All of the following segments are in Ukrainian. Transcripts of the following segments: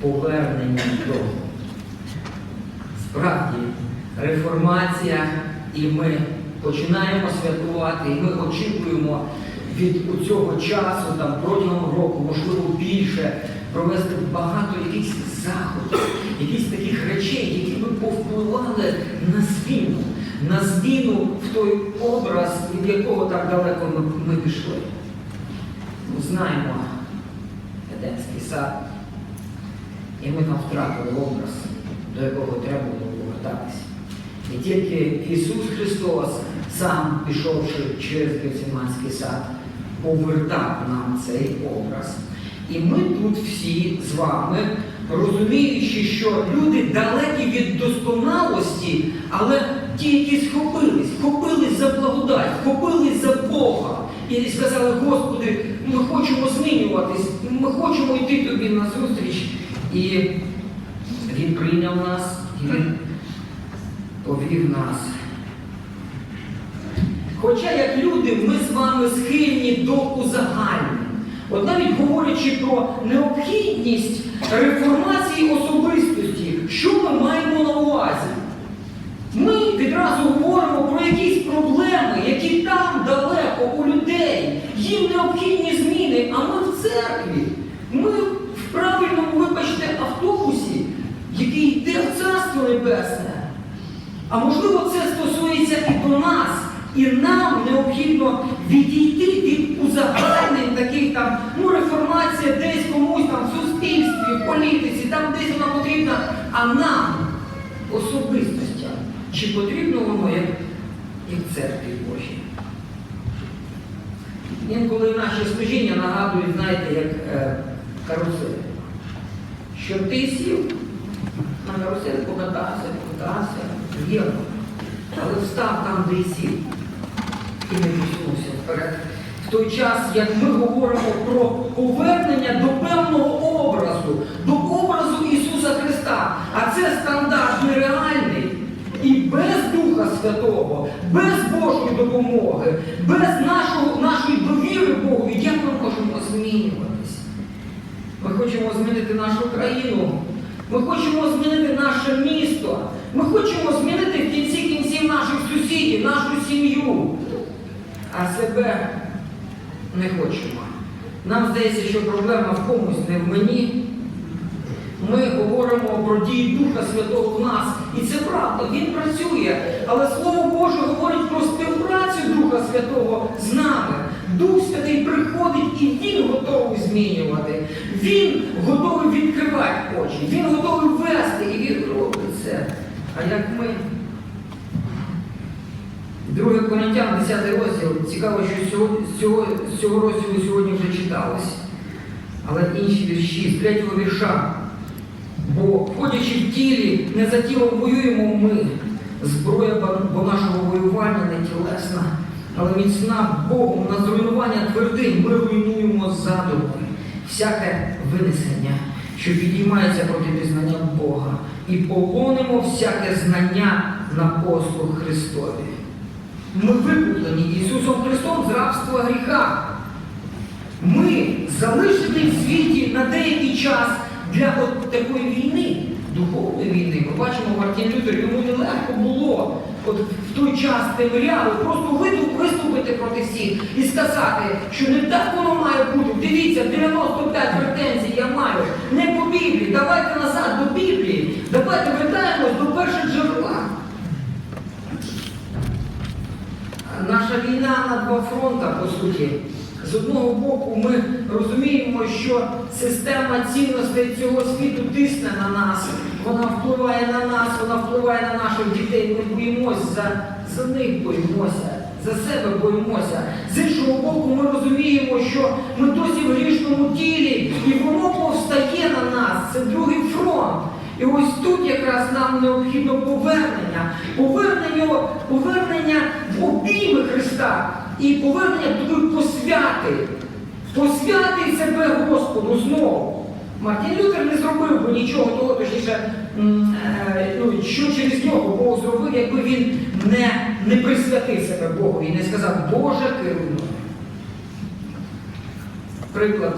Повернення додому. Справді, реформація, і ми починаємо святкувати, і ми очікуємо від цього часу, там протягом року, можливо, більше, провести багато якихось заходів, якихось таких речей, які би повпливали на зміну, на зміну в той образ, від якого так далеко ми, ми пішли. Ми знаємо Едемський сад, і ми там втратили образ, до якого треба було повертатися. І тільки Ісус Христос, сам пішовши через Гефсиманський сад, повертав нам цей образ. І ми тут всі з вами, розуміючи, що люди далекі від досконалості, але ті, які схопились, схопились за благодать, схопились за Бога. І сказали, Господи, ми хочемо змінюватись, ми хочемо йти тобі на зустріч. І Він прийняв нас, і Він повів нас. Хоча як люди ми з вами схильні до узагальнень. От навіть говорячи про необхідність реформації особистості, що ми маємо на увазі? Відразу говоримо про якісь проблеми, які там далеко у людей. Їм необхідні зміни, а ми в церкві. Ми в правильному, вибачте, автобусі, який йде в Царство Небесне. А можливо, це стосується і до нас, і нам необхідно відійти від узагальнень таких там, ну, реформація десь комусь там в суспільстві, в політиці, там десь вона потрібна, а нам, особистостям, чи потрібно воно як, як в церкві Божій? Інколи наші служіння нагадують, знаєте, як е, карусель. Що ти сів на карусель, покатався, покатався, приємно. Але встав там, де й сів, і не посунувся вперед. В той час, як ми говоримо про повернення до певного образу, до образу Ісуса Христа, а це стандарт нереальний. І без Духа Святого, без Божої допомоги, без нашого, нашої довіри Богу, як ми можемо змінюватися? Ми хочемо змінити нашу країну. Ми хочемо змінити наше місто. Ми хочемо змінити в кінці кінців наших сусідів, нашу сім'ю. А себе не хочемо. Нам здається, що проблема в комусь, не в мені. Ми говоримо про дії Духа Святого в нас. І це правда, Він працює. Але Слово Боже говорить про співпрацю Духа Святого з нами. Дух Святий приходить і Він готовий змінювати. Він готовий відкривати очі, Він готовий вести і він робить це. А як ми? 2 Коринтян, 10 розділ. Цікаво, що цього, цього розділу сьогодні вже читалось. Але інші вірші, з третього вірша. Бо ходячи в тілі, не за тілом воюємо ми. Зброя бо нашого воювання не тілесна, але міцна Богом на зруйнування твердинь ми руйнуємо задуми. Всяке винесення, що підіймається проти пізнання Бога, і полонимо всяке знання на послуг Христові. Ми викуплені Ісусом Христом з рабства гріха. Ми залишені в світі на деякий час для от такої війни, духовної війни. Ми бачимо, Мартін Лютер, йому нелегко було от в той час темряви просто виступити проти всіх і сказати, що не так воно має бути. Дивіться, 95 претензій я маю. Не по Біблії. Давайте назад до Біблії. Давайте вертаємось до перших джерела. Наша війна на два фронта, по суті. З одного боку, ми розуміємо, що система цінностей цього світу тисне на нас, вона впливає на нас, вона впливає на наших дітей. Ми боїмося за, за них боїмося, за себе боїмося. З іншого боку, ми розуміємо, що ми досі в грішному тілі, і воно повстає на нас. Це другий фронт. І ось тут якраз нам необхідно повернення, повернення, повернення в обійми Христа і повернення туди посвяти, посвяти себе Господу знову. Мартін Лютер не зробив би нічого того, точніше, е, ну, що через нього Бог зробив, якби він не не присвятив себе Богу і не сказав, Боже керуй мною». Приклад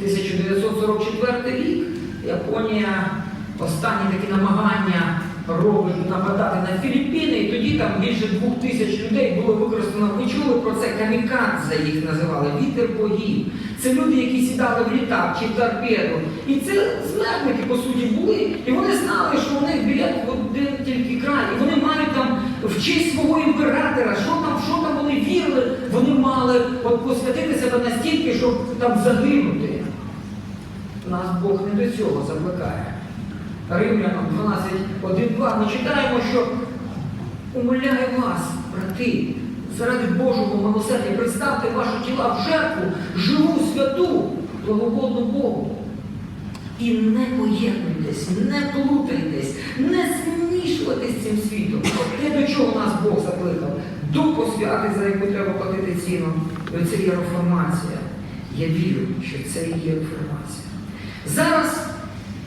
1944 рік Японія останні такі намагання робить нападати на Філіппіни, і тоді там більше двох тисяч людей було використано. Ви чули про це камікадзе їх називали, вітер богів. Це люди, які сідали в літак чи в торпеду. І це смертники, по суті, були. І вони знали, що у них біля один тільки край. І вони мають там в честь свого імператора, що там, що там вони вірили, вони мали от посвятити себе настільки, щоб там загинути. Нас Бог не до цього закликає. Римлянам 12, 1, 2 ми читаємо, що умоляю вас, брати, заради Божого милосердя, представте ваші тіла в жертву, живу, святу, благогодну Богу. І не поєднуйтесь, не плутайтесь, не змішувайтесь з цим світом. Те, до чого нас Бог закликав, до посвяти, за яку треба платити ціну. І це є реформація. Я вірю, що це і є реформація. Зараз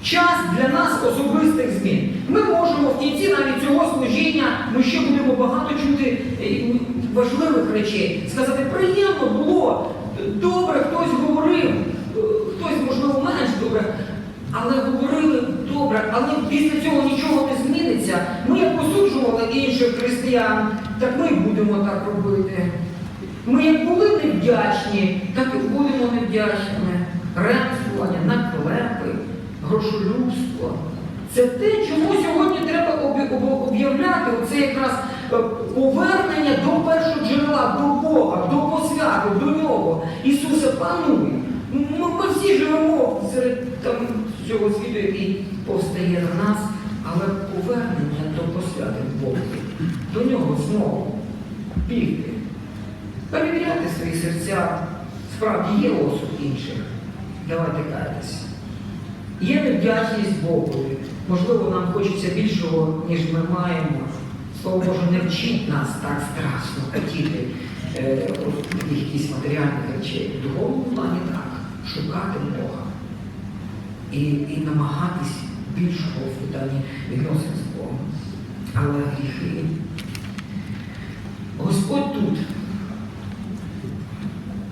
час для нас особистих змін. Ми можемо в кінці навіть цього служіння, ми ще будемо багато чути е, важливих речей. Сказати, приємно було, добре, хтось говорив, е, хтось, можливо, менш добре, але говорили добре, але після цього нічого не зміниться. Ми як посуджували інших християн, так ми будемо так робити. Ми як були невдячні, так і будемо невдячними. Ремствування, наклепи, грошолюбство. Це те, чому сьогодні треба об'являти. Це якраз е, повернення до першого джерела, до Бога, до посвяти, до нього. Ісусе, пануй. Ми, ми всі живемо серед там, цього світу, який повстає на нас, але повернення до посвяти Богу, до нього знову бігти. Перевіряти свої серця. Справді є осуд інших. Давайте кайтеся. Є невдячність Богові. Можливо, нам хочеться більшого, ніж ми маємо. Слово Боже, не вчить нас так страшно хотіти е, якісь матеріальних речей. В духовному плані так. Шукати Бога. І, і намагатись більшого в питанні відносин з Богом. Але гріхи. Господь тут.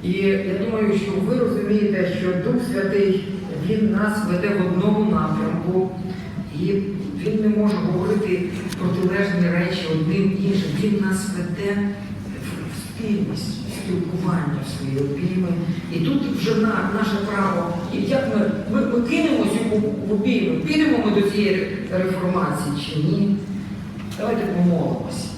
І я думаю, що ви розумієте, що Дух Святий Він нас веде в одному напрямку, і Він не може говорити протилежні речі одним іншим. Він нас веде в спільність, в спілкування в свої обійми. І тут вже на, наше право, і як ми, ми, ми кинемося в, в обійми, підемо ми до цієї реформації чи ні. Давайте помолимося.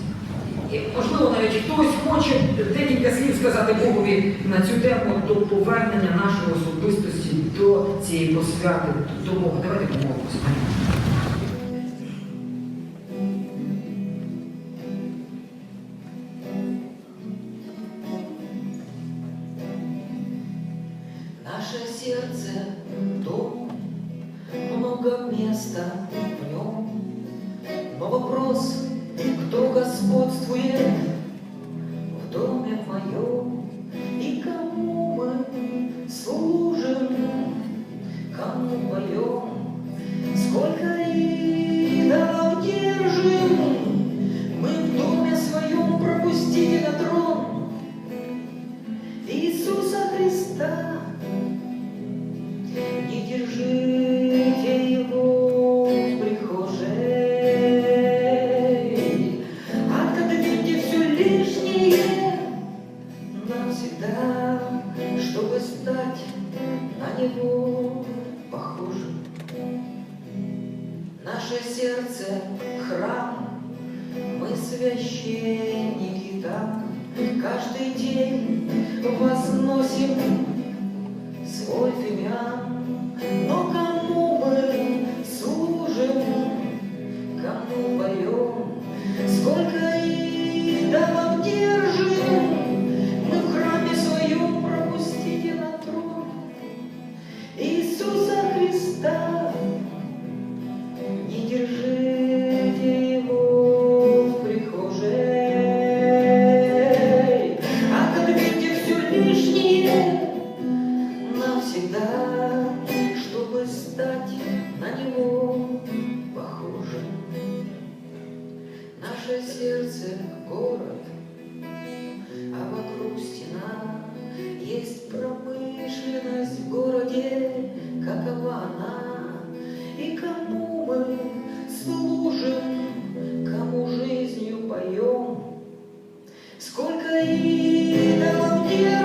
Можливо, навіть хтось хоче декілька слів сказати Богові на цю тему до повернення нашої особистості до цієї посвяти, до Бога. Давайте помолимося. Наше сердце дом, много места в нем. Но вопрос, господствует священники так каждый день возносим свой фимиан, но Сколько и нам делать?